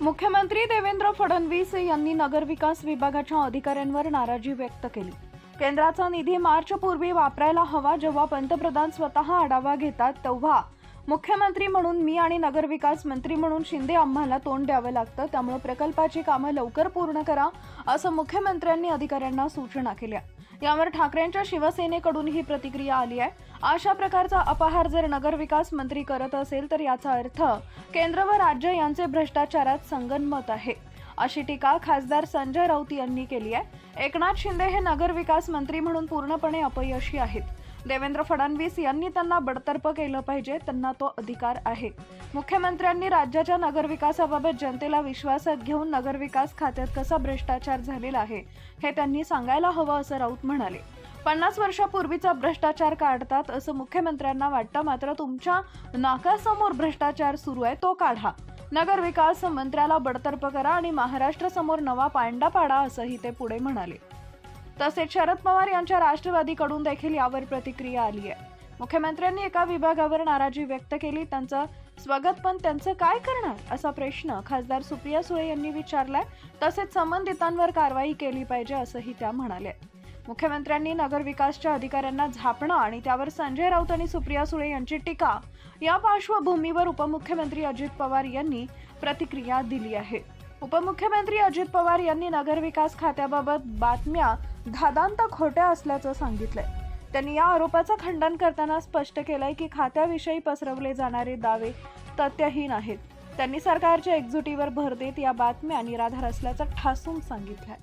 मुख्यमंत्री देवेंद्र फडणवीस यांनी नगरविकास विभागाच्या अधिकाऱ्यांवर नाराजी व्यक्त केली. केंद्राचा निधी मार्चपूर्वी वापरायला हवा जेव्हा पंतप्रधान स्वतः आढावा घेतात तेव्हा मुख्यमंत्री म्हणून मी आणि नगरविकास मंत्री म्हणून शिंदे आम्हाला तोंड द्यावं लागतं त्यामुळे प्रकल्पाची कामं लवकर पूर्ण करा असं मुख्यमंत्र्यांनी अधिकाऱ्यांना सूचना केल्या. यावर ठाकरेंच्या शिवसेनेकडून ही प्रतिक्रिया आली आहे. अशा प्रकारचा अपहार जर नगरविकास मंत्री करत असेल तर याचा अर्थ केंद्र व राज्य यांचे भ्रष्टाचारात संगनमत आहे. अशी टीका खासदार संजय राऊत यांनी केली आहे. एकनाथ शिंदे हे नगरविकास मंत्री म्हणून पूर्णपणे अपयशी आहेत. देवेंद्र फडणवीस यांनी त्यांना बडतर्फ केलं पाहिजे त्यांना तो अधिकार आहे. मुख्यमंत्र्यांनी राज्याच्या नगरविकासाबाबत जनतेला विश्वासात घेऊन नगरविकास खात्यात कसा भ्रष्टाचार झालेला आहे हे त्यांनी सांगायला हवं असं राऊत म्हणाले. पन्नास वर्षापूर्वीचा भ्रष्टाचार काढतात असं मुख्यमंत्र्यांना वाटतं मात्र तुमच्या नाकासमोर भ्रष्टाचार सुरू आहे तो काढा. नगरविकास मंत्र्याला बडतर्फ करा आणि महाराष्ट्रासमोर नवा पांडा पाडा असंही ते पुढे म्हणाले. तसेच शरद पवार यांच्या राष्ट्रवादीकडून देखील यावर प्रतिक्रिया आली आहे. मुख्यमंत्र्यांनी एका विभागावर नाराजी व्यक्त केली. त्यांचं स्वागत पण त्यांचं काय करणार? असा प्रश्न खासदार सुप्रिया सुळे यांनी विचारलाय. तसेच संबंधितांवर कारवाई केली पाहिजे असंही त्या म्हणाल्या. मुख्यमंत्र्यांनी नगरविकासच्या अधिकाऱ्यांना झापणं आणि त्यावर संजय राऊत आणि सुप्रिया सुळे यांची टीका या पार्श्वभूमीवर उपमुख्यमंत्री अजित पवार यांनी प्रतिक्रिया दिली आहे. उपमुख्यमंत्री अजित पवार यांनी नगरविकास खात्याबाबत बातम्या धादांत खोट्या असल्याचं सांगितलंय. त्यांनी या आरोपाचं खंडन करताना स्पष्ट केलंय की खात्याविषयी पसरवले जाणारे दावे तथ्यहीन आहेत. त्यांनी सरकारच्या एकजुटीवर भर देत या बातम्या निराधार असल्याचं ठासून सांगितलंय.